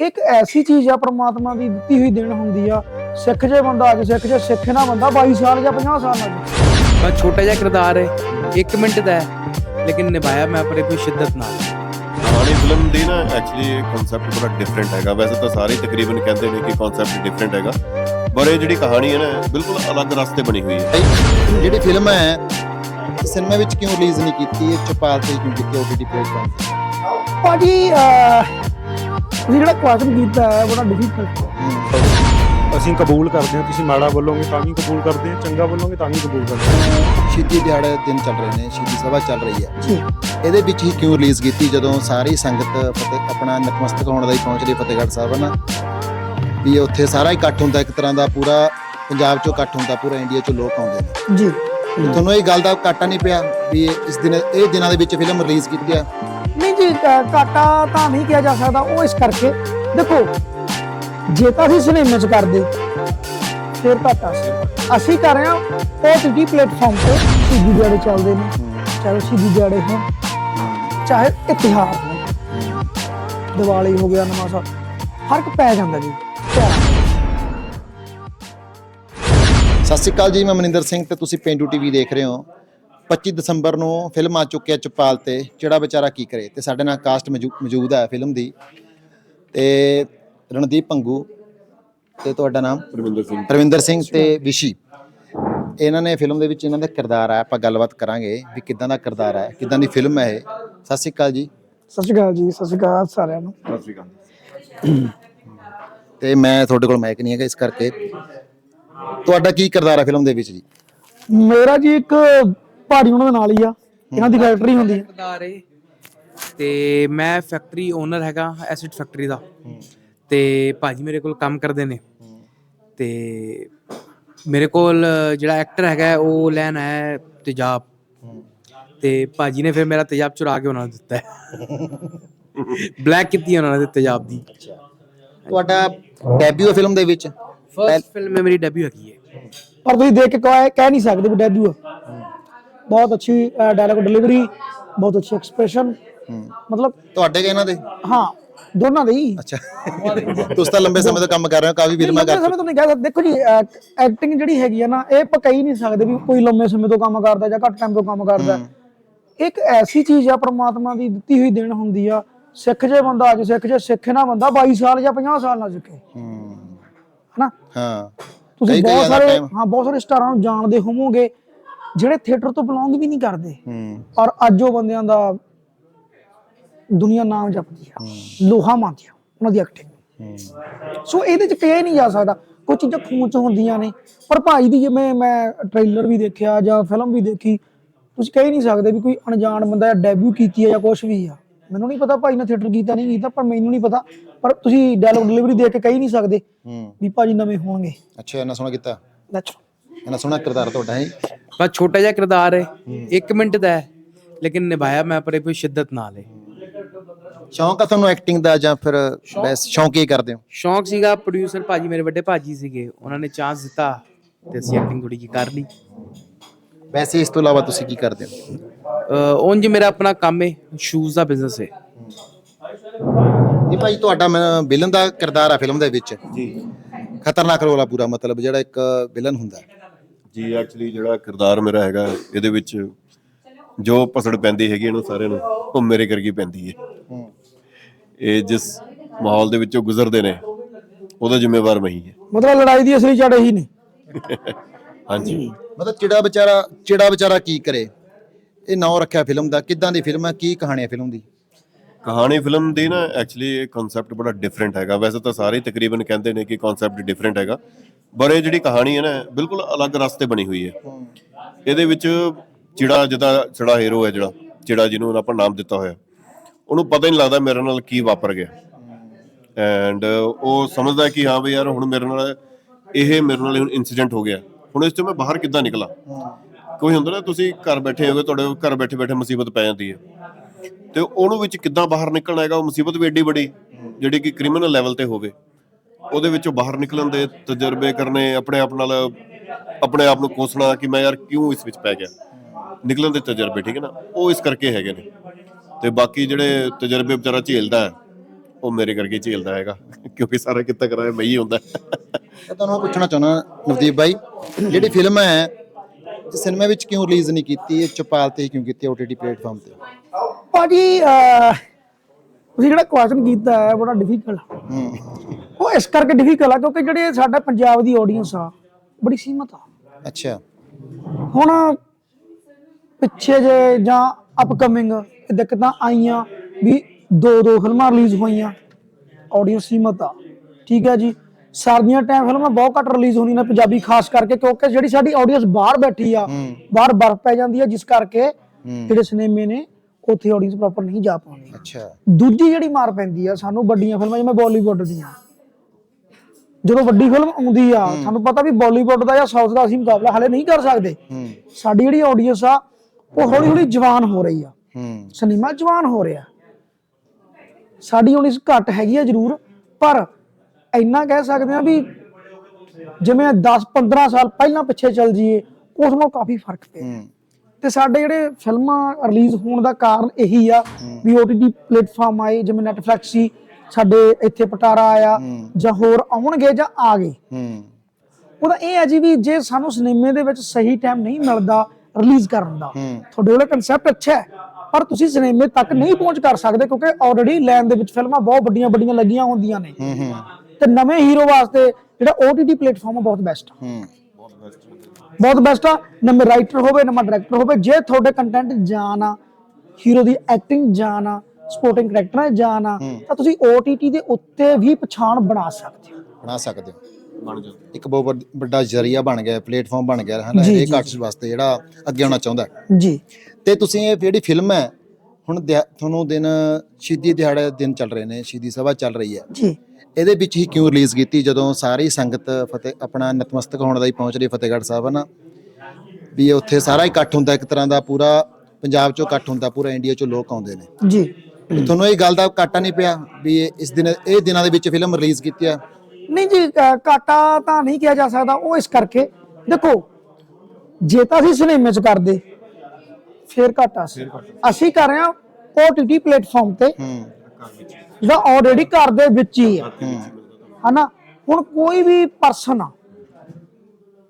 ਇੱਕ ਐਸੀ ਚੀਜ਼ ਆ ਪ੍ਰਮਾਤਮਾ ਦੀ ਦਿੱਤੀ ਹੋਈ ਦੇਣ ਹੁੰਦੀ ਆ। ਸਿੱਖ ਜੇ ਬੰਦਾ ਅੱਜ ਸਿੱਖ ਜੇ ਸਿੱਖ ਨਾ ਬੰਦਾ 22 ਸਾਲ ਜਾਂ 50 ਸਾਲ ਲੱਗ ਬਸ ਛੋਟਾ ਜਿਹਾ ਕਿਰਦਾਰ ਹੈ 1 ਮਿੰਟ ਦਾ ਹੈ ਲੇਕਿਨ ਨਿਭਾਇਆ ਮੈਂ ਆਪਣੇ ਪੂਰੀ ਸ਼ਿੱਦਤ ਨਾਲ। ਕਹਾਣੀ ਫਿਲਮ ਦੀ ਨਾ ਐਕਚੁਅਲੀ ਇਹ ਕਨਸੈਪਟ ਬੜਾ ਡਿਫਰੈਂਟ ਹੈਗਾ। ਵੈਸੇ ਤਾਂ ਸਾਰੇ ਤਕਰੀਬਨ ਕਹਿੰਦੇ ਨੇ ਕਿ ਕਨਸੈਪਟ ਡਿਫਰੈਂਟ ਹੈਗਾ। ਪਰ ਇਹ ਜਿਹੜੀ ਕਹਾਣੀ ਹੈ ਨਾ ਬਿਲਕੁਲ ਅਲੱਗ ਰਸਤੇ ਬਣੀ ਹੋਈ ਹੈ। ਜਿਹੜੀ ਫਿਲਮ ਹੈ ਸਿਨੇਮਾ ਵਿੱਚ ਕਿਉਂ ਰਿਲੀਜ਼ ਨਹੀਂ ਕੀਤੀ? ਇਹ ਚਪਾਲ ਤੇ ਕਿਉਂ ਕੀਤੀ? OTT ਪਲੇਟਫਾਰਮ ਤੇ? ਭਾਜੀ ਤੁਸੀਂ ਜਿਹੜਾ ਕੁਐਸਚਨ ਕੀਤਾ ਹੈ ਬੜਾ ਡਿਫਿਕਲਟ ਅਸੀਂ ਕਬੂਲ ਕਰਦੇ ਹਾਂ ਤੁਸੀਂ ਮਾੜਾ ਬੋਲੋਗੇ ਤਾਂ ਵੀ ਕਬੂਲ ਕਰਦੇ ਹਾਂ ਚੰਗਾ ਬੋਲੋਗੇ ਤਾਂ ਵੀ ਕਬੂਲ ਕਰਦੇ ਹਾਂ। ਸ਼ਹੀਦੀ ਦਿਹਾੜੇ ਦਿਨ ਚੱਲ ਰਹੇ ਨੇ ਸ਼ਹੀਦੀ ਸਭਾ ਚੱਲ ਰਹੀ ਹੈ। ਜੀ। ਇਹਦੇ ਵਿੱਚ ਹੀ ਕਿਉਂ ਰਿਲੀਜ਼ ਕੀਤੀ? ਜਦੋਂ ਸਾਰੀ ਸੰਗਤ ਫਤਿਹ ਆਪਣਾ ਨਤਮਸਤਕ ਹੋਣ ਦਾ ਹੀ ਪਹੁੰਚ ਰਹੀ ਫਤਿਹਗੜ੍ਹ ਸਾਹਿਬ ਨਾ? ਵੀ ਉੱਥੇ ਸਾਰਾ ਹੀ ਇਕੱਠ ਹੁੰਦਾ ਇੱਕ ਤਰ੍ਹਾਂ ਦਾ ਪੂਰਾ ਪੰਜਾਬ ਚੋਂ ਇਕੱਠ ਹੁੰਦਾ ਪੂਰਾ ਇੰਡੀਆ ਚੋਂ ਲੋਕ ਆਉਂਦੇ ਨੇ। ਜੀ। ਤੁਹਾਨੂੰ ਇਹ ਗੱਲ ਦਾ ਘਾਟਾ ਨਹੀਂ ਪਿਆ ਵੀ ਇਹ ਇਸ ਦਿਨ ਇਹ ਦਿਨਾਂ ਦੇ ਵਿੱਚ ਫਿਲਮ ਰਿਲੀਜ਼ ਕੀਤੀ ਆ। ਨਹੀਂ ਜੀ ਘਾਟਾ ਤਾਂ ਨਹੀਂ ਕਿਹਾ ਜਾ ਸਕਦਾ, ਉਹ ਇਸ ਕਰਕੇ। ਦੇਖੋ, ਜੇ ਤਾਂ ਅਸੀਂ ਸਿਨੇਮੇ 'ਚ ਕਰਦੇ, ਫਿਰ ਘਾਟਾ ਸੀ ਅਸੀਂ ਕਰ ਰਹੇ ਹਾਂ OTT ਪਲੇਟਫਾਰਮ ਤੇ ਸ਼ਹੀਦੀ ਦਿਹਾੜੇ ਚੱਲਦੇ ਨੇ। ਚਾਹੇ ਸ਼ਹੀਦੀ ਦਿਹਾੜੇ ਹੋਣ, ਚਾਹੇ ਇਤਿਹਾਸ ਹੋਣ। ਦੀਵਾਲੀ ਹੋ ਗਿਆ, ਨਵਾਂ ਸਾਲ। ਫ਼ਰਕ ਪੈ ਜਾਂਦਾ ਜੀ। ਸਤਿ ਸ਼੍ਰੀ ਅਕਾਲ ਜੀ, ਮੈਂ ਮਨਿੰਦਰ ਸਿੰਘ ਤੇ ਤੁਸੀਂ ਪੇਂਡੂ ਟੀਵੀ ਦੇਖ ਰਹੇ ਹੋ। 25 ਦਸੰਬਰ ਨੂੰ ਫਿਲਮ ਆ ਚੁੱਕੀ ਹੈ ਚਪਾਲ ਤੇ ਜਿਹੜਾ ਵਿਚਾਰਾ ਕੀ ਕਰੇ? ਤੇ ਸਾਡੇ ਨਾਲ ਕਾਸਟ ਮੌਜੂ- ਮੌਜੂਦ ਹੈ ਫਿਲਮ ਦੀ। ਤੇ ਰਣਦੀਪ ਪੰਗੂ ਤੇ ਤੁਹਾਡਾ ਨਾਮ? ਰਵਿੰਦਰ ਸਿੰਘ। ਰਵਿੰਦਰ ਸਿੰਘ ਤੇ ਵਿਸ਼ੀ। ਇਹਨਾਂ ਨੇ ਫਿਲਮ ਦੇ ਵਿੱਚ ਇਹਨਾਂ ਦਾ ਕਿਰਦਾਰ ਹੈ ਆਪਾਂ ਗੱਲਬਾਤ ਕਰਾਂਗੇ ਵੀ ਕਿੱਦਾਂ ਦਾ ਕਿਰਦਾਰ ਹੈ ਕਿੱਦਾਂ ਦੀ ਫਿਲਮ ਹੈ ਇਹ। ਸਤਿ ਸ਼੍ਰੀ ਅਕਾਲ ਜੀ। ਸਤਿ ਸ਼੍ਰੀ ਅਕਾਲ ਜੀ ਸਤਿ ਸ਼੍ਰੀ ਅਕਾਲ ਸਾਰਿਆਂ ਨੂੰ। ਸਤਿ ਸ਼੍ਰੀ ਅਕਾਲ। ਤੇ ਮੈਂ ਤੁਹਾਡੇ ਕੋਲ ਮਾਈਕ ਨਹੀਂ ਹੈਗਾ ਇਸ ਕਰਕੇ। ਤੁਹਾਡਾ ਕੀ ਕਿਰਦਾਰ ਹੈ ਫਿਲਮ ਦੇ ਵਿੱਚ ਜੀ? ਮੇਰਾ ਜੀ ਇੱਕ ਪਹਾੜੀ ਉਹਨਾਂ ਦੇ ਨਾਲ ਹੀ ਆ। ਇਹਨਾਂ ਦੀ ਫੈਕਟਰੀ ਹੁੰਦੀ ਹੈ ਹੈ ਤੇ ਮੈਂ ਫੈਕਟਰੀ ਓਨਰ ਹੈਗਾ ਐਸਿਡ ਫੈਕਟਰੀ ਦਾ। ਤੇ ਭਾਜੀ ਮੇਰੇ ਕੋਲ ਕੰਮ ਕਰਦੇ ਨੇ। ਤੇ ਮੇਰੇ ਕੋਲ ਜਿਹੜਾ ਐਕਟਰ ਹੈਗਾ ਹੈ, ਉਹ ਲੈਣ ਆਇਆ ਹੈ ਤੇਜ਼ਾਬ। ਤੇ ਭਾਜੀ ਨੇ ਫਿਰ ਮੇਰਾ ਤੇਜ਼ਾਬ ਚੁਰਾ ਕੇ ਉਹਨਾਂ ਨੂੰ ਦਿੱਤਾ ਹੈ। ਬਲੈਕ ਕੀਤੀ ਹੈ ਉਹਨਾਂ ਨੇ ਤੇਜ਼ਾਬ ਦੀ। ਤੁਹਾਡਾ ਡੈਬਿਊ ਫਿਲਮ ਦੇ ਵਿੱਚ? ਫਰਸਟ ਫਿਲਮ ਮੇਰੀ ਡੈਬਿਊ ਹੈਗੀ ਹੈ। ਪਰ ਤੁਸੀਂ ਦੇਖ ਕੇ ਕਹਿ ਕਹਿ ਨਹੀਂ ਸਕਦੇ ਵੀ ਡੈਬਿਊ ਆ ਬਹੁਤ ਅੱਛੀ ਡਾਇਲੌਗ ਡਿਲੀਵਰੀ ਬਹੁਤ ਅੱਛੀ ਐਕਸਪ੍ਰੈਸ਼ਨ ਮਤਲਬ ਤੁਹਾਡੇ ਕਿ ਇਹਨਾਂ ਦੇ? ਹਾਂ ਦੋਨਾਂ ਦੇ ਹੀ। ਅੱਛਾ। ਤੁਸੀਂ ਤਾਂ ਲੰਬੇ ਸਮੇਂ ਤੋਂ ਕੰਮ ਕਰ ਰਹੇ ਹੋ ਕਾਫੀ ਫਿਲਮਾਂ ਕਰ ਸਮੇਂ ਤੋਂ ਨਹੀਂ ਕਹਿ ਸਕਦੇ ਦੇਖੋ ਜੀ ਐਕਟਿੰਗ ਜਿਹੜੀ ਹੈਗੀ ਆ ਨਾ ਇਹ ਹੀ ਨਹੀਂ ਸਕਦੇ ਵੀ ਕੋਈ ਲੰਬੇ ਸਮੇਂ ਤੋਂ ਕੰਮ ਕਰਦਾ ਜਾਂ ਘੱਟ ਟਾਈਮ ਤੋਂ ਕੰਮ ਕਰਦਾ। ਇੱਕ ਐਸੀ ਚੀਜ਼ ਆ ਪ੍ਰਮਾਤਮਾ ਦੀ ਦਿੱਤੀ ਹੋਈ ਦੇਣ ਹੁੰਦੀ ਆ ਸਿੱਖ ਜੇ ਬੰਦਾ ਅੱਜ ਸਿੱਖ ਜੇ ਸਿੱਖ ਨਾ ਬੰਦਾ 22 ਸਾਲ ਜਾਂ 50 ਸਾਲ ਨਾਲ ਸਿੱਖੇ। ਹੂੰ। ਹਨਾ? ਹਾਂ। ਤੁਸੀਂ ਬਹੁਤ ਸਾਰੇ ਹਾਂ ਬਹੁਤ ਸਾਰੇ ਸਟਾਰਾਂ ਨੂੰ ਜਾਣਦੇ ਹੋਵੋਗੇ ਜਿਹੜੇ ਥੀਏਟਰ ਤੋਂ ਬਿਲੋਂਗ ਵੀ ਨਹੀਂ ਕਰਦੇ। ਹੂੰ। ਪਰ ਅੱਜ ਉਹ ਬੰਦਿਆਂ ਦਾ ਦੁਨੀਆ ਨਾਮ ਜਪਦੀ ਆ। ਲੋਹਾ ਮੰਨਦੀ ਆ ਉਹਨਾਂ ਦੀ ਐਕਟਿੰਗ ਹੂੰ। ਸੋ ਇਹਦੇ ਚ ਕਿਹਾ ਹੀ ਨਹੀਂ ਜਾ ਸਕਦਾ। ਕੁਝ ਚੀਜ਼ਾਂ ਖੂਨ ਚ ਹੁੰਦੀਆਂ ਨੇ। ਪਰ ਭਾਈ ਦੀ ਜਿਵੇਂ ਮੈਂ ਟ੍ਰੇਲਰ ਵੀ ਦੇਖਿਆ ਜਾਂ ਫਿਲਮ ਵੀ ਦੇਖੀ ਤੁਸੀਂ ਕਹਿ ਨਹੀਂ ਸਕਦੇ ਵੀ ਕੋਈ ਅਣਜਾਣ ਬੰਦਾ ਡੈਬਿਊ ਕੀਤੀ ਹੈ ਜਾਂ ਕੁਝ ਵੀ ਆ। ਮੈਨੂੰ ਨਹੀਂ ਪਤਾ ਭਾਈ ਨੇ ਥੀਏਟਰ ਕੀਤਾ ਨਹੀਂ ਕੀਤਾ ਪਰ ਮੈਨੂੰ ਨਹੀਂ ਪਤਾ। ਪਰ ਤੁਸੀਂ ਡਾਇਲੌਗ ਡਿਲੀਵਰੀ ਦੇਖ ਕੇ ਕਹਿ ਨਹੀਂ ਸਕਦੇ ਵੀ ਭਾਜੀ ਨਵੇਂ ਹੋਣਗੇ। ਅੱਛਾ ਇਹਨਾਂ ਸੋਹਣਾ ਕੀਤਾ। All. ਇਹਨਾਂ ਸੋਹਣਾ ਕਿਰਦਾਰ ਤੁਹਾਡਾ ਹੈ ਬਸ ਛੋਟਾ ਜਿਹਾ ਕਿਰਦਾਰ ਹੈ 1 ਮਿੰਟ ਦਾ ਹੈ ਲੇਕਿਨ ਨਿਭਾਇਆ ਮੈਂ ਆਪਣੇ ਪੂਰੀ ਸ਼ਿੱਦਤ ਨਾਲ ਹੈ। ਸ਼ੌਂਕ ਆ ਤੁਹਾਨੂੰ ਐਕਟਿੰਗ ਦਾ ਜਾਂ ਫਿਰ ਬਸ ਸ਼ੌਂਕ ਹੀ ਕਰਦੇ ਹੋ? ਸ਼ੌਂਕ ਸੀਗਾ ਪ੍ਰੋਡਿਊਸਰ ਭਾਜੀ ਮੇਰੇ ਵੱਡੇ ਭਾਜੀ ਸੀਗੇ ਉਹਨਾਂ ਨੇ ਚਾਂਸ ਦਿੱਤਾ ਤੇ ਅਸੀਂ ਐਕਟਿੰਗ ਥੋੜੀ ਜਿਹੀ ਕਰ ਲਈ। ਵੈਸੇ ਇਸ ਤੋਂ ਇਲਾਵਾ ਤੁਸੀਂ ਕੀ ਕਰਦੇ ਹੋ? ਉਂਝ ਮੇਰਾ ਆਪਣਾ ਕੰਮ ਹੈ ਸ਼ੂਜ਼ ਦਾ ਬਿਜ਼ਨਸ ਹੈ। ਜੀ ਭਾਈ ਤੁਹਾਡਾ ਵਿਲਨ ਦਾ ਕਿਰਦਾਰ ਆ ਫਿਲਮ ਦੇ ਵਿੱਚ। ਜੀ। ਖਤਰਨਾਕ ਰੋਲ ਆ ਪੂਰਾ ਮਤਲਬ ਜਿਹੜਾ ਇੱਕ ਵਿਲਨ ਹੁੰਦਾ। ਜੀ ਐਕਚੁਅਲੀ ਜਿਹੜਾ ਕਿਰਦਾਰ ਮੇਰਾ ਹੈਗਾ ਇਹਦੇ ਵਿੱਚ ਜੋ ਪਸੜ ਪੈਂਦੀ ਹੈਗੀ ਇਹਨੂੰ ਸਾਰਿਆਂ ਨੂੰ ਉਹ ਮੇਰੇ ਕਰਕੇ ਪੈਂਦੀ ਹੈ। ਹੂੰ ਇਹ ਜਿਸ ਮਾਹੌਲ ਦੇ ਵਿੱਚੋਂ ਗੁਜ਼ਰਦੇ ਨੇ ਉਹਦਾ ਜ਼ਿੰਮੇਵਾਰ ਮੈਂ ਹੀ ਹੈ। ਮਤਲਬ ਲੜਾਈ ਦੀ ਅਸਲੀ ਜੜ ਇਹੀ ਨੇ। ਹਾਂਜੀ। ਮਤਲਬ ਚਿੜਾ ਵਿਚਾਰਾ ਚਿੜਾ ਵਿਚਾਰਾ ਕੀ ਕਰੇ? ਇਹ ਨਾਂ ਰੱਖਿਆ ਫਿਲਮ ਦਾ ਕਿੱਦਾਂ ਦੀ ਫਿਲਮ ਹੈ? ਕੀ ਕਹਾਣੀ ਹੈ ਫਿਲਮ ਦੀ? ਕਹਾਣੀ ਫਿਲਮ ਦੀ ਨਾ ਐਕਚੁਅਲੀ ਇਹ ਕਨਸੈਪਟ ਬੜਾ ਡਿਫਰੈਂਟ ਹੈਗਾ। ਵੈਸੇ ਤਾਂ ਸਾਰੇ ਹੀ ਤਕਰੀਬਨ ਕਹਿੰਦੇ ਨੇ ਕਿ ਕਨਸੈਪਟ ਡਿਫਰੈਂਟ ਹੈਗਾ। ਪਰ ਜਿਹੜੀ ਕਹਾਣੀ ਹੈ ਨਾ, ਬਿਲਕੁਲ ਅਲੱਗ ਰਸਤੇ ਬਣੀ ਹੋਈ ਹੈ। ਇਹਦੇ ਵਿੱਚ ਚਿੜਾ ਜਿਹਦਾ, ਚਿੜਾ ਹੀਰੋ ਹੈ ਜਿਹੜਾ, ਚਿੜਾ ਜਿਹਨੂੰ ਆਪਾਂ ਨਾਮ ਦਿੱਤਾ ਹੋਇਆ। ਉਹਨੂੰ ਪਤਾ ਹੀ ਨਹੀਂ ਲੱਗਦਾ ਮੇਰੇ ਨਾਲ ਕੀ ਵਾਪਰ ਗਿਆ। ਐਂਡ ਉਹ ਸਮਝਦਾ ਕਿ ਹਾਂ ਵੀ ਯਾਰ, ਹੁਣ ਮੇਰੇ ਨਾਲ ਇਹ ਮੇਰੇ ਨਾਲ ਹੁਣ ਇਨਸੀਡੈਂਟ ਹੋ ਗਿਆ। ਹੁਣ ਇਸ ਤੋਂ ਮੈਂ ਬਾਹਰ ਕਿੱਦਾਂ ਨਿਕਲਾਂ? ਕੋਈ ਹੁੰਦਾ ਨਾ, ਤੁਸੀਂ ਘਰ ਬੈਠੇ ਹੋਗੇ, ਤੁਹਾਡੇ ਘਰ ਬੈਠੇ ਬੈਠੇ ਮੁਸੀਬਤ ਪੈ ਜਾਂਦੀ ਹੈ। ਤੇ ਉਹਨੂੰ ਵਿੱਚ ਕਿੱਦਾਂ ਬਾਹਰ ਨਿਕਲਣਾ ਹੈਗਾ, ਉਹ ਮੁਸੀਬਤ ਵੀ ਏਡੀ ਵੱਡੀ, ਜਿਹੜੀ ਕਿ ਕ੍ਰਿਮੀਨਲ ਲੈਵਲ ਤੇ ਹੋਵੇ। ਉਹਦੇ ਵਿੱਚੋਂ ਬਾਹਰ ਨਿਕਲਣ ਦੇ ਤਜਰਬੇ ਕਰਨੇ ਆਪਣੇ ਆਪ ਨਾਲ ਆਪਣੇ ਆਪ ਨੂੰ ਕੋਸਣਾ ਕਿ ਮੈਂ ਯਾਰ ਕਿਉਂ ਇਸ ਵਿੱਚ ਪੈ ਗਿਆ? ਨਿਕਲਣ ਦੇ ਤਜਰਬੇ ਠੀਕ ਹੈ ਨਾ? ਉਹ ਇਸ ਕਰਕੇ ਹੈਗੇ ਨੇ। ਤੇ ਬਾਕੀ ਜਿਹੜੇ ਤਜਰਬੇ ਵਿਚਾਰਾ ਝੇਲਦਾ ਹੈ ਉਹ ਮੇਰੇ ਕਰਕੇ ਝੇਲਦਾ ਹੈਗਾ ਕਿਉਂਕਿ ਸਾਰਾ ਕਿੱਤਾ ਕਰਾਇਆ ਮੈਂ ਹੀ ਹੁੰਦਾ। ਮੈਂ ਤੁਹਾਨੂੰ ਪੁੱਛਣਾ ਚਾਹੁੰਦਾ ਨਵਦੀਪ ਬਾਈ ਜਿਹੜੀ ਫਿਲਮ ਹੈ ਸਿਨੇਮਾ ਵਿੱਚ ਕਿਉਂ ਰਿਲੀਜ਼ ਨਹੀਂ ਕੀਤੀ ਇਹ ਚਪਾਲ ਤੇ ਕਿਉਂ ਕੀਤੀ OTT ਪਲੇਟਫਾਰਮ ਤੇ? ਭਾਜੀ ਤੁਸੀਂ ਜਿਹੜਾ ਕੁਐਸਚਨ ਕੀਤਾ ਹੈ ਬੜਾ ਡਿਫਿਕਲਟ ਹੂੰ। ਇਸ ਕਰਕੇ ਡਿਫਿਕਲ ਆ ਕਿਉਂਕਿ ਜਿਹੜੇ ਸਾਡਾ ਪੰਜਾਬ ਦੀ ਆਡੀਅנס ਆ ਬੜੀ ਸੀਮਤ ਆ। ਅੱਛਾ। ਹੁਣ ਪਿੱਛੇ ਜੇ ਜਾਂ ਅਪਕਮਿੰਗ ਦਿੱਕਤਾਂ ਆਈਆਂ ਵੀ ਦੋ ਦੋ ਫਿਲਮਾਂ ਰਿਲੀਜ਼ ਹੋਈਆਂ ਆਡੀਅנס ਸੀਮਤ ਆ। ਠੀਕ ਹੈ ਜੀ? ਸਰਦੀਆਂ ਟਾਈਮ ਫਿਲਮਾਂ ਬਹੁਤ ਘੱਟ ਰਿਲੀਜ਼ ਹੋਣੀ ਨੇ ਪੰਜਾਬੀ ਖਾਸ ਕਰਕੇ ਕਿਉਂਕਿ ਜਿਹੜੀ ਸਾਡੀ ਆਡੀਅנס ਬਾਹਰ ਬੈਠੀ ਆ ਬਾਹਰ ਬਰਫ ਪੈ ਜਾਂਦੀ ਆ ਜਿਸ ਕਰਕੇ ਜਿਹੜੇ ਸਿਨੇਮੇ ਨੇ ਉੱਥੇ ਆਡੀਅנס ਪ੍ਰੋਪਰ ਨਹੀਂ ਜਾ ਪਾਉਂਦੇ। ਅੱਛਾ। ਦੂਜੀ ਜਿਹੜੀ ਮਾਰ ਪੈਂਦੀ ਆ ਸਾਨੂੰ ਵੱਡੀਆਂ ਫਿਲਮਾਂ ਜਿਵੇਂ ਬਾਲੀਵੁੱਡ ਦੀਆਂ ਜਦੋਂ ਵੱਡੀ ਫਿਲਮ ਆਉਂਦੀ ਆ ਸਾਨੂੰ ਪਤਾ ਵੀ ਬਾਲੀਵੁੱਡ ਦਾ ਜਾਂ ਸਾਊਥ ਦਾ ਅਸੀਂ ਮੁਕਾਬਲਾ ਹਲੇ ਨਹੀਂ ਕਰ ਸਕਦੇ। ਸਾਡੀ ਜਿਹੜੀ ਆਡੀਅנס ਆ ਉਹ ਹੌਲੀ ਹੌਲੀ ਜਵਾਨ ਹੋ ਰਹੀ ਆ। ਸਿਨੇਮਾ ਜਵਾਨ ਹੋ ਰਿਹਾ। ਸਾਡੀ ਆਡੀਅנס ਘੱਟ ਹੈਗੀ ਆ ਜ਼ਰੂਰ ਪਰ ਇੰਨਾ ਕਹਿ ਸਕਦੇ ਆ ਵੀ ਜਿਵੇਂ 10 15 ਸਾਲ ਪਹਿਲਾਂ ਪਿੱਛੇ ਚੱਲ ਜੀਏ ਉਸ ਨਾਲੋਂ ਕਾਫੀ ਫ਼ਰਕ ਪਿਆ। ਤੇ ਸਾਡੇ ਜਿਹੜੇ ਫਿਲਮਾਂ ਰਿਲੀਜ਼ ਹੋਣ ਦਾ ਕਾਰਨ ਇਹੀ ਆ ਵੀ OTT ਪਲੇਟਫਾਰਮ ਆਏ ਜਿਵੇਂ Netflix ਸੀ ਸਾਡੇ ਇੱਥੇ ਪਟਾਰਾ ਆਇਆ ਜਾਂ ਹੋਰ ਆਉਣਗੇ ਜਾਂ ਆ ਗਏ। ਹੂੰ। ਉਹਦਾ ਇਹ ਹੈ ਜੀ ਵੀ ਜੇ ਸਾਨੂੰ ਸਿਨੇਮੇ ਦੇ ਵਿੱਚ ਸਹੀ ਟਾਈਮ ਨਹੀਂ ਮਿਲਦਾ ਰਿਲੀਜ਼ ਕਰਨ ਦਾ। ਤੁਹਾਡੇ ਕੋਲ ਕਨਸੈਪਟ ਅੱਛਾ ਹੈ ਪਰ ਤੁਸੀਂ ਸਿਨੇਮੇ ਤੱਕ ਨਹੀਂ ਪਹੁੰਚ ਕਰ ਸਕਦੇ ਕਿਉਂਕਿ ਆਲਰੇਡੀ ਲਾਈਨ ਦੇ ਵਿੱਚ ਫਿਲਮਾਂ ਬਹੁਤ ਵੱਡੀਆਂ ਵੱਡੀਆਂ ਲੱਗੀਆਂ ਹੁੰਦੀਆਂ ਨੇ। ਤੇ ਨਵੇਂ ਹੀਰੋ ਵਾਸਤੇ ਜਿਹੜਾ OTT ਪਲੇਟਫਾਰਮ ਬਹੁਤ ਬੈਸਟ ਆ। ਹੂੰ। ਬਹੁਤ ਬੈਸਟ ਆ ਨਵੇਂ ਰਾਈਟਰ ਹੋਵੇ ਨਵਾਂ ਡਾਇਰੈਕਟਰ ਹੋਵੇ ਜੇ ਤੁਹਾਡੇ ਕੰਟੈਂਟ ਜਾਨ ਆ ਹੀਰੋ ਦੀ ਐਕਟਿੰਗ ਜਾਨ ਆ ਸਪੋਰਟਿੰਗ ਕਰੈਕਟਰ ਜਾਨ ਆ ਤਾਂ ਤੁਸੀਂ OTT ਦੇ ਉੱਤੇ ਵੀ ਪਛਾਣ ਬਣਾ ਸਕਦੇ ਹੋ। ਬਣਾ ਸਕਦੇ ਹੋ। ਬਣ ਜਾਂਦਾ ਇੱਕ ਬਹੁਤ ਵੱਡ- ਜ਼ਰੀਆ ਬਣ ਗਿਆ ਪਲੇਟਫਾਰਮ ਬਣ ਗਿਆ ਹੈ ਨਾ ਜੀ, ਇਹ ਜੀ, ਆਰਟਿਸਟ ਵਾਸਤੇ ਜਿਹੜਾ ਅੱਗੇ ਆਉਣਾ ਚਾਹੁੰਦਾ। ਹੈ। ਜੀ। ਤੇ ਤੁਸੀਂ ਇਹ ਜਿਹੜੀ ਫਿਲਮ ਹੈ ਹੁਣ ਦਿਹਾ- ਤੁਹਾਨੂੰ ਦਿਨ ਸ਼ਹੀਦੀ ਦਿਹਾੜੇ ਦਿਨ ਚੱਲ ਰਹੇ ਨੇ ਸ਼ਹੀਦੀ ਸਭਾ ਚੱਲ ਰਹੀ ਹੈ। ਜੀ। ਇਹਦੇ ਵਿੱਚ ਹੀ ਕਿਉਂ ਰਿਲੀਜ਼ ਕੀਤੀ? ਜਦੋਂ ਸਾਰੀ ਸੰਗਤ ਫਤਿਹ ਆਪਣਾ ਨਤਮਸਤਕ ਹੋਣ ਦਾ ਹੀ ਪਹੁੰਚ ਰਹੀ ਫਤਿਹਗੜ੍ਹ ਸਾਹਿਬ ਹੈ ਨਾ ਵੀ ਉੱਥੇ ਸਾਰਾ ਇਕੱਠ ਹੁੰਦਾ ਇੱਕ ਤਰ੍ਹਾਂ ਦਾ ਪੂਰਾ ਪੰਜਾਬ ਚੋਂ ਇਕੱਠ ਹੁੰਦਾ ਪੂਰਾ ਇੰਡੀਆ ਚੋਂ ਲੋਕ ਆਉਂਦੇ ਨੇ। ਜੀ। ਤੁਹਾਨੂੰ ਇਹ ਗੱਲ ਦਾ ਘਾਟਾ ਨਹੀਂ ਪਿਆ ਵੀ ਇਹ ਇਸ ਦਿਨ ਇਹ ਦਿਨਾਂ ਦੇ ਵਿੱਚ ਫਿਲਮ ਰਿਲੀਜ਼ ਕੀਤੀ ਆ? ਨਹੀਂ ਜੀ ਘਾਟਾ ਤਾਂ ਨਹੀਂ ਕਿਹਾ ਜਾ ਸਕਦਾ ਉਹ ਇਸ ਕਰਕੇ। ਦੇਖੋ ਜੇ ਤਾਂ ਅਸੀਂ ਸਿਨੇਮੇ 'ਚ ਕਰਦੇ ਫਿਰ ਘਾਟਾ ਸੀ। ਅਸੀਂ ਕਰ ਰਹੇ ਹਾਂ OTT ਪਲੇਟਫਾਰਮ ਤੇ। ਹੂੰ। ਜਿਹੜਾ ਆਲਰੇਡੀ ਘਰ ਦੇ ਵਿੱਚ ਹੀ ਆ। ਹੂੰ। ਹਨਾ? ਹੁਣ ਕੋਈ ਵੀ ਪਰਸਨ ਆ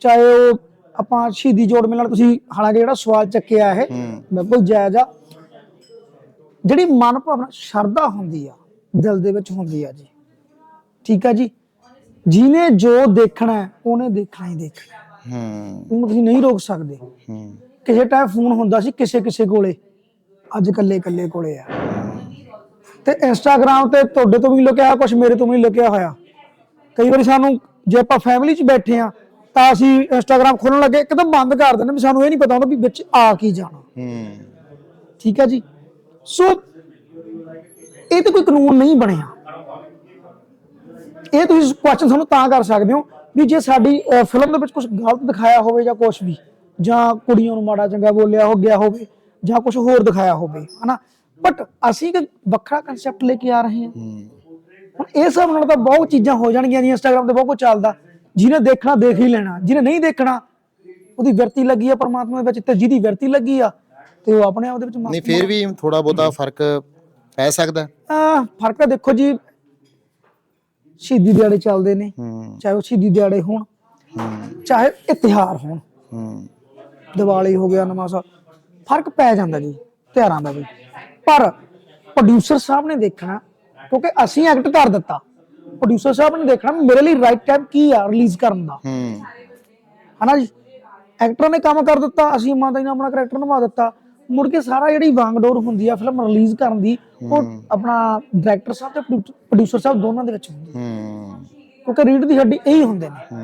ਚਾਹੇ ਉਹ ਆਪਾਂ ਸ਼ਹੀਦੀ ਜੋੜ ਮੇਲੇ ਨਾਲ ਤੁਸੀਂ ਹਾਲਾਂਕਿ ਜਿਹੜਾ ਸਵਾਲ ਚੱਕਿਆ ਇਹ ਬਿਲਕੁਲ ਜਾਇਜ਼ ਆ। ਜਿਹੜੀ ਮਨ ਭਾਵਨਾ ਸ਼ਰਧਾ ਹੁੰਦੀ ਆ ਦਿਲ ਦੇ ਵਿੱਚ ਹੁੰਦੀ ਆ ਜੀ। ਠੀਕ ਆ ਜੀ? ਜਿਹਨੇ ਜੋ ਦੇਖਣਾ ਉਹਨੇ ਦੇਖਣਾ ਹੀ ਦੇਖਣਾ। ਹੈ। ਉਹਨੂੰ ਤੁਸੀਂ ਨਹੀਂ ਰੋਕ ਸਕਦੇ। ਹੂੰ। ਕਿਸੇ ਟਾਈਮ ਫੋਨ ਹੁੰਦਾ ਸੀ ਕਿਸੇ ਕਿਸੇ ਕੋਲੇ। ਅੱਜ ਕੱਲੇ ਕੱਲੇ ਕੋਲੇ ਆ। ਤੇ ਇੰਸਟਾਗ੍ਰam ਤੇ ਤੁਹਾਡੇ ਤੋਂ ਵੀ ਲੁਕਿਆ ਕੁਝ ਮੇਰੇ ਤੋਂ ਵੀ ਲੁਕਿਆ ਹੋਇਆ। ਕਈ ਵਾਰੀ ਸਾਨੂੰ ਜੇ ਆਪਾਂ ਫੈਮਿਲੀ 'ਚ ਬੈਠੇ ਆ ਤਾਂ ਅਸੀਂ ਇੰਸਟਾਗ੍ਰam ਖੋਲਣ ਲੱਗੇ ਇੱਕਦਮ ਬੰਦ ਕਰ ਦਿੰਦੇ ਵੀ ਸਾਨੂੰ ਇਹ ਨਹੀਂ ਪਤਾ ਹੁੰਦਾ ਵੀ ਵਿੱਚ ਆ ਕੀ ਜਾਣਾ। ਹੂੰ। ਠੀਕ ਹੈ ਜੀ? ਸੋ ਇਹ ਤੇ ਕੋਈ ਕਾਨੂੰਨ ਨਹੀਂ ਬਣਿਆ। ਇਹ ਤੁਸੀਂ ਕੁਐਸਚਨ ਸਾਨੂੰ ਤਾਂ ਕਰ ਸਕਦੇ ਹੋ ਵੀ ਜੇ ਸਾਡੀ ਫਿਲਮ ਦੇ ਵਿੱਚ ਕੁਝ ਗਲਤ ਦਿਖਾਇਆ ਹੋਵੇ ਜਾਂ ਕੁਝ ਵੀ ਜਾਂ ਕੁੜੀਆਂ ਨੂੰ ਮਾੜਾ ਚੰਗਾ ਬੋਲਿਆ ਹੋ ਗਿਆ ਹੋਵੇ ਜਾਂ ਕੁਝ ਹੋਰ ਦਿਖਾਇਆ ਹੋਵੇ ਹਨਾ? ਬਟ ਅਸੀਂ ਇੱਕ ਵੱਖਰਾ ਕਨਸੈਪਟ ਲੈ ਕੇ ਆ ਰਹੇ ਹਾਂ। ਹੁਣ ਇਹ ਸਭ ਨਾਲ ਤਾਂ ਬਹੁਤ ਚੀਜ਼ਾਂ ਹੋ ਜਾਣਗੀਆਂ ਜੀ ਇੰਸਟਾਗ੍ਰam ਤੇ ਬਹੁਤ ਕੁਝ ਚੱਲਦਾ। ਜਿਹਨੇ ਦੇਖਣਾ ਦੇਖ ਹੀ ਲੈਣਾ। ਜਿਹਨੇ ਨਹੀਂ ਦੇਖਣਾ ਉਹਦੀ ਵਿਰਤੀ ਲੱਗੀ ਆ ਪਰਮਾਤਮਾ ਦੇ ਵਿੱਚ ਤੇ ਜਿਹਦੀ ਵਿਰਤੀ ਲੱਗੀ ਆ ਤੇ ਉਹ ਆਪਣੇ ਆਪ ਦੇ ਵਿੱਚ ਨਹੀਂ ਫਿਰ ਵੀ ਥੋੜਾ ਬਹੁਤਾ ਫ਼ਰਕ ਪੈ ਸਕਦਾ। ਆ ਫ਼ਰਕ ਤਾਂ ਦੇਖੋ ਜੀ ਸ਼ਹੀਦੀ ਦਿਹਾੜੇ ਚੱਲਦੇ ਨੇ ਚਾਹੇ ਉਹ ਸ਼ਹੀਦੀ ਦਿਹਾੜੇ ਹੋਣ ਚਾਹੇ ਇਹ ਤਿਉਹਾਰ ਹੋਣ ਦੀਵਾਲੀ ਹੋ ਗਿਆ ਨਵਾਂ ਸਾਲ ਫ਼ਰਕ ਪੈ ਜਾਂਦਾ ਜੀ ਤਿਉਹਾਰਾਂ ਦਾ ਵੀ। ਪਰ ਪ੍ਰੋਡਿਊਸਰ ਸਾਹਿਬ ਨੇ ਦੇਖਣਾ ਕਿਉਂਕਿ ਅਸੀਂ ਐਕਟ ਕਰ ਦਿੱਤਾ। ਪ੍ਰੋਡਿਊਸਰ ਸਾਹਿਬ ਨੇ ਦੇਖਣਾ ਮੇਰੇ ਲਈ ਰਾਈਟ ਟਾਈਮ ਕੀ ਆ ਰਿਲੀਜ਼ ਕਰਨ ਦਾ। ਹਨਾ ਜੀ? ਐਕਟਰ ਨੇ ਕੰਮ ਕਰ ਦਿੱਤਾ ਅਸੀਂ ਇਮਾਨਦਾਰੀ ਨਾਲ ਆਪਣਾ ਕਰੈਕਟਰ ਨਿਭਾ ਦਿੱਤਾ। ਮੁੜ ਕੇ ਸਾਰਾ ਜਿਹੜੀ ਵਾਂਗਡੋਰ ਹੁੰਦੀ ਆ ਫਿਲਮ ਰਿਲੀਜ਼ ਕਰਨ ਦੀ ਉਹ ਆਪਣਾ ਡਾਇਰੈਕਟਰ ਸਾਹਿਬ ਤੇ ਪ੍ਰੋਡਿਊਸਰ ਸਾਹਿਬ ਦੋਨਾਂ ਦੇ ਵਿੱਚ ਹੁੰਦੀ। ਹੈ। ਕਿਉਂਕਿ ਰੀਡ ਦੀ ਹੱਡੀ ਇਹੀ ਹੁੰਦੇ ਨੇ।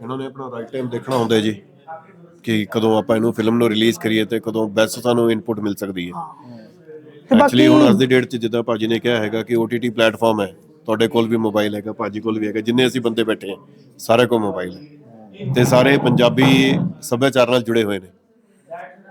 ਉਹਨਾਂ ਨੇ ਆਪਣਾ ਰਾਈਟ ਟਾਈਮ ਦੇਖਣਾ ਹੁੰਦਾ ਜੀ ਕਿ ਕਦੋਂ ਆਪਾਂ ਇਹਨੂੰ ਫਿਲਮ ਨੂੰ ਰਿਲੀਜ਼ ਕਰੀਏ ਤੇ ਕਦੋਂ ਬੈਸਟ ਸਾਨੂੰ ਇਨਪੁਟ ਮਿਲ ਸਕਦੀ ਹੈ। ਐਕਚੁਅਲੀ ਹੁਣ ਅੱਜ ਦੀ ਡੇਟ 'ਚ ਜਿੱਦਾਂ ਭਾਜੀ ਨੇ ਕਿਹਾ ਹੈਗਾ ਕਿ OTT ਪਲੇਟਫਾਰਮ ਹੈ ਤੁਹਾਡੇ ਕੋਲ ਵੀ ਮੋਬਾਈਲ ਹੈਗਾ ਭਾਜੀ ਕੋਲ ਵੀ ਹੈਗਾ ਜਿੰਨੇ ਅਸੀਂ ਬੰਦੇ ਬੈਠੇ ਹਾਂ ਸਾਰੇ ਕੋਲ ਮੋਬਾਈਲ ਹੈ। ਤੇ ਸਾਰੇ ਪੰਜਾਬੀ ਸੱਭਿਆਚਾਰ ਨਾਲ ਜੁੜੇ ਹੋਏ ਨੇ।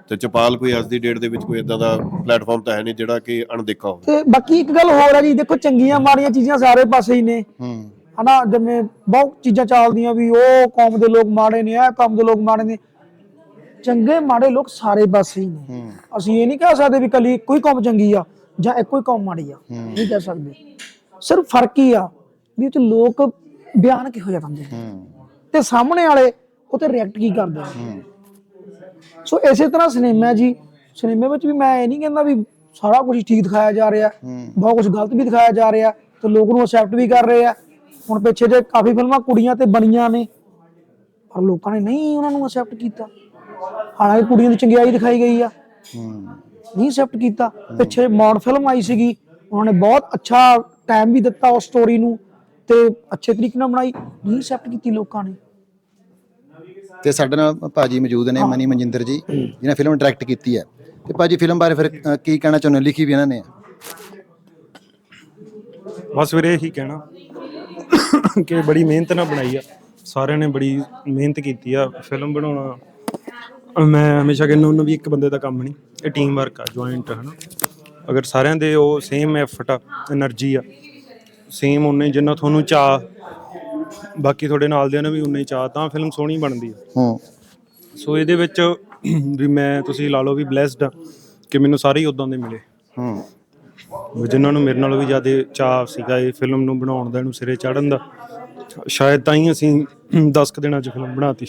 ਤੇ ਚਪਾਲ ਕੋਈ ਅੱਜ ਦੀ ਡੇਟ ਦੇ ਵਿੱਚ ਕੋਈ ਇਦਾਂ ਦਾ ਪਲੇਟਫਾਰਮ ਤਾਂ ਹੈ ਨਹੀਂ ਜਿਹੜਾ ਕਿ ਅਣਦੇਖਾ ਹੋਵੇ। ਤੇ ਬਾਕੀ ਇੱਕ ਗੱਲ ਹੋਰ ਹੈ ਜੀ ਦੇਖੋ ਚੰਗੀਆਂ ਮਾੜੀਆਂ ਚੀਜ਼ਾਂ ਸਾਰੇ ਪਾਸੇ ਹੀ ਨੇ। ਹੂੰ। ਹਨਾ ਜਿਵੇਂ ਬਹੁਤ ਚੀਜ਼ਾਂ ਚੱਲਦੀਆਂ ਵੀ ਉਹ ਕੌਮ ਦੇ ਲੋਕ ਮਾੜੇ ਨੇ ਇਹ ਕੌਮ ਦੇ ਲੋਕ ਮਾੜੇ ਨੇ। ਚੰਗੇ ਮਾੜੇ ਲੋਕ ਸਾਰੇ ਪਾਸੇ ਹੀ ਨੇ। ਹੂੰ। ਅਸੀਂ ਇਹ ਨਹੀਂ ਕਹਿ ਸਕਦੇ ਵੀ ਕੱਲੀ ਕੋਈ ਕੌਮ ਚੰਗੀ ਆ ਜਾਂ ਇੱਕੋ ਹੀ ਕੌਮ ਮਾੜੀ ਆ। ਨਹੀਂ ਕਹਿ ਸਕਦੇ। ਸਿਰਫ ਫ਼ਰਕ ਹੀ ਆ ਵੀ ਉਹ ਚ ਲੋਕ ਬਿਆਨ ਕਿਹੋ ਜਿਹਾ ਦਿੰਦੇ ਨੇ। ਹੂੰ। ਤੇ ਸਾਹਮਣੇ ਵਾਲੇ ਉਹ ਤੇ ਰਿਐਕਟ ਕੀ ਕਰਦੇ ਨੇ? ਸੋ ਇਸੇ ਤਰ੍ਹਾਂ ਸਿਨੇਮਾ ਜੀ। ਸਿਨੇਮੇ ਵਿੱਚ ਵੀ ਮੈਂ ਇਹ ਨਹੀਂ ਕਹਿੰਦਾ ਵੀ ਸਾਰਾ ਕੁਝ ਠੀਕ ਦਿਖਾਇਆ ਜਾ ਰਿਹਾ। ਬਹੁਤ ਕੁਝ ਗਲਤ ਵੀ ਦਿਖਾਇਆ ਜਾ ਰਿਹਾ ਤੇ ਲੋਕ ਨੂੰ ਅਸੈਪਟ ਵੀ ਕਰ ਰਹੇ ਆ। ਹੁਣ ਪਿੱਛੇ ਜੇ ਕਾਫੀ ਫਿਲਮਾਂ ਕੁੜੀਆਂ ਤੇ ਬਣੀਆਂ ਨੇ ਪਰ ਲੋਕਾਂ ਨੇ ਨਹੀਂ ਉਹਨਾਂ ਨੂੰ ਅਸੈਪਟ ਕੀਤਾ। ਹਾਲਾਂਕਿ ਕੁੜੀਆਂ ਦੀ ਚੰਗਿਆਈ ਦਿਖਾਈ ਗਈ ਆ। ਨਹੀਂ ਅਸੈਪਟ ਕੀਤਾ। ਪਿੱਛੇ ਮੌਨ ਫਿਲਮ ਆਈ ਸੀਗੀ ਉਹਨਾਂ ਨੇ ਬਹੁਤ ਅੱਛਾ ਟਾਈਮ ਵੀ ਦਿੱਤਾ ਉਸ ਸਟੋਰੀ ਨੂੰ ਤੇ ਅੱਛੇ ਤਰੀਕੇ ਨਾਲ ਬਣਾਈ। ਨਹੀਂ ਅਸੈਪਟ ਕੀਤੀ ਲੋਕਾਂ ਨੇ। ਤੇ ਸਾਡੇ ਨਾਲ ਭਾਜੀ ਮੌਜੂਦ ਨੇ ਮਨੀ ਮਨਜਿੰਦਰ ਜੀ ਜਿਨ੍ਹਾਂ ਫਿਲਮ ਡਾਇਰੈਕਟ ਕੀਤੀ ਹੈ। ਤੇ ਭਾਜੀ ਫਿਲਮ ਬਾਰੇ ਫਿਰ ਕੀ ਕਹਿਣਾ ਚਾਹੁੰਦੇ ਹੋ? ਲਿਖੀ ਵੀ ਇਹਨਾਂ ਨੇ। ਬਸ ਵੀਰੇ ਇਹੀ ਕਹਿਣਾ ਕਿ ਬੜੀ ਮਿਹਨਤ ਨਾਲ ਬਣਾਈ ਆ। ਸਾਰਿਆਂ ਨੇ ਬੜੀ ਮਿਹਨਤ ਕੀਤੀ ਆ ਫਿਲਮ ਬਣਾਉਣਾ। ਮੈਂ ਹਮੇਸ਼ਾ ਕਹਿੰਦਾ ਉਹਨਾਂ ਵੀ ਇੱਕ ਬੰਦੇ ਦਾ ਕੰਮ ਨਹੀਂ ਇਹ ਟੀਮ ਵਰਕ ਆ ਜੁਆਇੰਟ ਹੈ ਨਾ ਅਗਰ ਸਾਰਿਆਂ ਦੇ ਉਹ ਸੇਮ ਐਫਰਟ ਆ એનર્ਜੀ ਆ ਸੇਮ ਉਹਨੇ ਜਿੰਨਾ ਤੁਹਾਨੂੰ ਚਾਹ ਬਾਕੀ ਤੁਹਾਡੇ ਨਾਲ ਦੇ ਨੇ ਵੀ ਉਨੇ ਹੀ ਚਾਹ ਤਾਂ ਫਿਲਮ ਸੋਹਣੀ ਬਣਦੀ ਆ। ਹੂੰ। ਸੋ ਇਹਦੇ ਵਿੱਚ ਵੀ ਮੈਂ ਤੁਸੀਂ ਲਾ ਲਓ ਵੀ ਬlesed ਆ ਕਿ ਮੈਨੂੰ ਸਾਰੇ ਹੀ ਉਦਾਂ ਦੇ ਮਿਲੇ। ਹੂੰ। ਜਿਨ੍ਹਾਂ ਨੂੰ ਮੇਰੇ ਨਾਲੋਂ ਵੀ ਜ਼ਿਆਦਾ ਚਾਅ ਸੀਗਾ ਇਹ ਫਿਲਮ ਨੂੰ ਬਣਾਉਣ ਦਾ ਇਹਨੂੰ ਸਿਰੇ ਚੜਨ ਦਾ ਸ਼ਾਇਦ ਤਾਂ ਹੀ ਅਸੀਂ 10 ਕੁ ਦਿਨਾਂ 'ਚ ਫਿਲਮ ਬਣਾਤੀ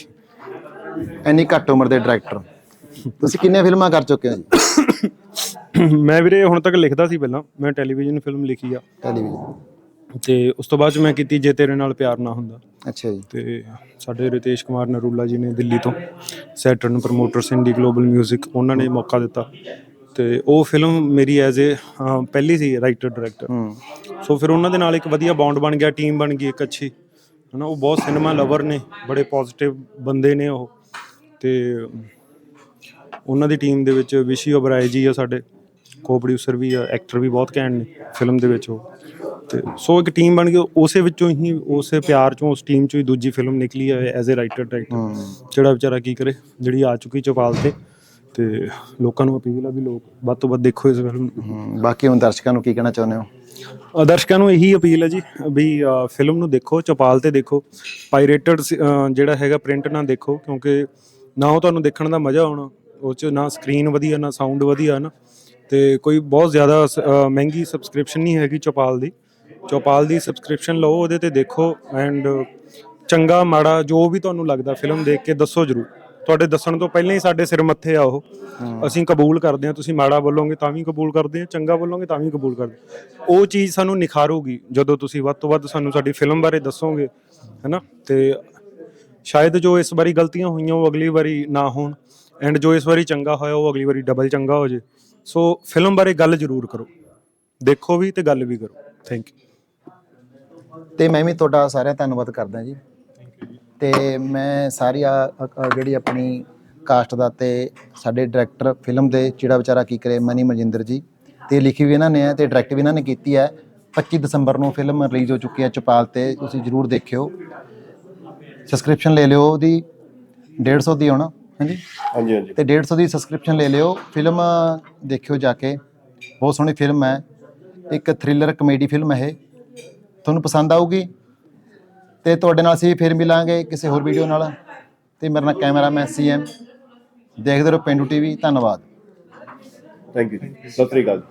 ਇੰਨੀ ਘੱਟ ਉਮਰ ਦੇ ਡਾਇਰੈਕਟਰ ਤੁਸੀਂ ਕਿੰਨੀਆਂ ਫਿਲਮਾਂ ਕਰ ਚੁੱਕੇ ਹੋ ਜੀ? ਮੈਂ ਵੀਰੇ ਹੁਣ ਤੱਕ ਲਿਖਦਾ ਸੀ ਪਹਿਲਾਂ ਮੈਂ ਟੈਲੀਵਿਜ਼ਨ ਫਿਲਮ ਲਿਖੀ ਆ। ਟੈਲੀਵਿਜ਼ਨ ਤੇ ਉਸ ਤੋਂ ਬਾਅਦ 'ਚ ਮੈਂ ਕੀਤੀ ਜੇ ਤੇਰੇ ਨਾਲ ਪਿਆਰ ਨਾ ਹੁੰਦਾ। ਅੱਛਾ ਜੀ। ਤੇ ਸਾਡੇ ਰਿਤੇਸ਼ ਕੁਮਾਰ ਨਰੂਲਾ ਜੀ ਨੇ ਦਿੱਲੀ ਤੋਂ ਸੈਟਰਨ ਪ੍ਰੋਮੋਟਰਸ ਇੰਡੀ ਗਲੋਬਲ 뮤직 ਉਹਨਾਂ ਨੇ ਮੌਕਾ ਦਿੱਤਾ। ਤੇ ਉਹ ਫਿਲਮ ਮੇਰੀ ਐਜ਼ ਏ ਪਹਿਲੀ ਸੀ ਰਾਈਟਰ ਡਾਇਰੈਕਟਰ ਸੋ ਫਿਰ ਉਹਨਾਂ ਦੇ ਨਾਲ ਇੱਕ ਵਧੀਆ ਬੌਂਡ ਬਣ ਗਿਆ ਟੀਮ ਬਣ ਗਈ ਇੱਕ ਅੱਛੀ। ਹਨਾ ਉਹ ਬਹੁਤ ਸਿਨੇਮਾ ਲਵਰ ਨੇ ਬੜੇ ਪੋਜ਼ਿਟਿਵ ਬੰਦੇ ਨੇ ਉਹ। ਤੇ ਉਹਨਾਂ ਦੀ ਟੀਮ ਦੇ ਵਿੱਚ ਵਿਸ਼ੀ ਓਬਰਾਏ ਜੀ ਆ ਸਾਡੇ ਕੋ ਪ੍ਰੋਡਿਊਸਰ ਵੀ ਆ ਐਕਟਰ ਵੀ ਬਹੁਤ ਘੈਂਟ ਨੇ ਫਿਲਮ ਦੇ ਵਿੱਚ ਉਹ। ਤੇ ਸੋ ਇੱਕ ਟੀਮ ਬਣ ਗਈ ਉਸੇ ਵਿੱਚੋਂ ਹੀ ਉਸੇ ਪਿਆਰ ਚੋਂ ਉਸ ਟੀਮ ਚੋਂ ਹੀ ਦੂਜੀ ਫਿਲਮ ਨਿਕਲੀ ਹੈ ਐਜ਼ ਅ ਰਾਈਟਰ ਡਾਇਰੈਕਟਰ ਜਿਹੜਾ ਵਿਚਾਰਾ ਕੀ ਕਰੇ ਜਿਹੜੀ ਆ ਚੁੱਕੀ ਚੌਪਾਲ ਤੇ। ਤੇ ਲੋਕਾਂ ਨੂੰ ਅਪੀਲ ਆ ਵੀ ਲੋਕ ਵੱਧ ਤੋਂ ਵੱਧ ਦੇਖੋ ਇਸ ਫਿਲਮ ਨੂੰ। ਬਾਕੀ ਹੁਣ ਦਰਸ਼ਕਾਂ ਨੂੰ ਕੀ ਕਹਿਣਾ ਚਾਹੁੰਦੇ ਹੋ? ਦਰਸ਼ਕਾਂ ਨੂੰ ਇਹੀ ਅਪੀਲ ਹੈ ਜੀ ਵੀ ਫਿਲਮ ਨੂੰ ਦੇਖੋ ਚੌਪਾਲ ਤੇ ਦੇਖੋ। ਪਾਇਰੇਟਡ ਜਿਹੜਾ ਹੈਗਾ ਪ੍ਰਿੰਟ ਨਾ ਦੇਖੋ ਕਿਉਂਕਿ ਨਾ ਉਹ ਤੁਹਾਨੂੰ ਦੇਖਣ ਦਾ ਮਜ਼ਾ ਆਉਣਾ ਉਹ ਚ ਨਾ ਸਕਰੀਨ ਵਧੀਆ ਨਾ ਸਾਊਂਡ ਵਧੀਆ ਨਾ। ਤੇ ਕੋਈ ਬਹੁਤ ਜ਼ਿਆਦਾ ਮਹਿੰਗੀ ਸਬਸਕ੍ਰਿਪਸ਼ਨ ਨਹੀਂ ਹੈਗੀ ਚੌਪਾਲ ਦੀ। ਚੌਪਾਲ ਦੀ ਸਬਸਕ੍ਰਿਪਸ਼ਨ ਲਓ ਉਹਦੇ ਤੇ ਦੇਖੋ ਐਂਡ ਚੰਗਾ ਮਾੜਾ ਜੋ ਵੀ ਤੁਹਾਨੂੰ ਲੱਗਦਾ ਫਿਲਮ ਦੇਖ ਕੇ ਦੱਸੋ ਜਰੂਰ। ਤੁਹਾਡੇ ਦੱਸਣ ਤੋਂ ਪਹਿਲਾਂ ਹੀ ਸਾਡੇ ਸਿਰ ਮੱਥੇ ਆ ਉਹ। ਅਸੀਂ ਕਬੂਲ ਕਰਦੇ ਹਾਂ ਤੁਸੀਂ ਮਾੜਾ ਬੋਲੋਗੇ ਤਾਂ ਵੀ ਕਬੂਲ ਕਰਦੇ ਹਾਂ ਚੰਗਾ ਬੋਲੋਗੇ ਤਾਂ ਵੀ ਕਬੂਲ ਕਰਦੇ। ਉਹ ਚੀਜ਼ ਸਾਨੂੰ ਨਿਖਾਰੂਗੀ ਜਦੋਂ ਤੁਸੀਂ ਵੱਧ ਤੋਂ ਵੱਧ ਸਾਨੂੰ ਸਾਡੀ ਫਿਲਮ ਬਾਰੇ ਦੱਸੋਗੇ ਹੈਨਾ? ਤੇ ਸ਼ਾਇਦ ਜੋ ਇਸ ਵਾਰੀ ਗਲਤੀਆਂ ਹੋਈਆਂ ਉਹ ਅਗਲੀ ਵਾਰੀ ਨਾ ਹੋਣ। ਐਂਡ ਜੋ ਇਸ ਵਾਰੀ ਚੰਗਾ ਹੋਇਆ ਉਹ ਅਗਲੀ ਵਾਰੀ ਡਬਲ ਚੰਗਾ ਹੋ ਜੇ। ਸੋ ਫਿਲਮ ਬਾਰੇ ਗੱਲ ਜ਼ਰੂਰ ਕਰੋ। ਦੇਖੋ ਵੀ ਤੇ ਗੱਲ ਵੀ ਕਰੋ। ਥੈਂਕ ਯੂ ਤੇ ਮੈਂ ਵੀ ਤੁਹਾਡਾ ਸਾਰਿਆਂ ਦਾ ਧੰਨਵਾਦ ਕਰਦਾ ਜੀ। ਤੇ ਮੈਂ ਸਾਰੀ ਆ- ਜਿਹੜੀ ਆਪਣੀ ਕਾਸਟ ਦਾ ਤੇ ਸਾਡੇ ਡਾਇਰੈਕਟਰ ਫਿਲਮ ਦੇ ਜਿਹੜਾ ਵਿਚਾਰਾ ਕੀ ਕਰੇ ਮਨੀ ਮਨਜਿੰਦਰ ਜੀ ਤੇ ਲਿਖੀ ਵੀ ਇਹਨਾਂ ਨੇ ਹੈ ਤੇ ਡਾਇਰੈਕਟ ਵੀ ਇਹਨਾਂ ਨੇ ਕੀਤੀ ਹੈ 25 ਦਸੰਬਰ ਨੂੰ ਫਿਲਮ ਰਿਲੀਜ਼ ਹੋ ਚੁੱਕੀ ਹੈ ਚਪਾਲ ਤੇ ਤੁਸੀਂ ਜਰੂਰ ਦੇਖਿਓ। ਸਬਸਕ੍ਰਿਪਸ਼ਨ ਲੈ ਲਿਓ ਉਹਦੀ 150 ਦੀ ਹੋਣਾ ਹਾਂਜੀ? ਹਾਂਜੀ ਹਾਂਜੀ। ਤੇ 150 ਦੀ ਸਬਸਕ੍ਰਿਪਸ਼ਨ ਲੈ ਲਿਓ। ਫਿਲਮ ਦੇਖਿਓ ਜਾ ਕੇ ਬਹੁਤ ਸੋਹਣੀ ਫਿਲਮ ਹੈ। ਇੱਕ ਥ੍ਰਿਲਰ ਕਮੇਡੀ ਫਿਲਮ ਹੈ ਇਹ। ਤੁਹਾਨੂੰ ਪਸੰਦ ਆਊਗੀ ਤੇ ਤੁਹਾਡੇ ਨਾਲ ਅਸੀਂ ਫਿਰ ਮਿਲਾਂਗੇ ਕਿਸੇ ਹੋਰ ਵੀਡੀਓ ਨਾਲ। ਤੇ ਮੇਰਾ ਨਾਮ ਕੈਮਰਾਮੈਨ ਸੀਐਮ ਦੇਖਦੇ ਰਹੋ ਪਿੰਡੂ ਟੀਵੀ। ਧੰਨਵਾਦ। ਥੈਂਕ ਯੂ ਸਤਿ ਸ੍ਰੀ ਅਕਾਲ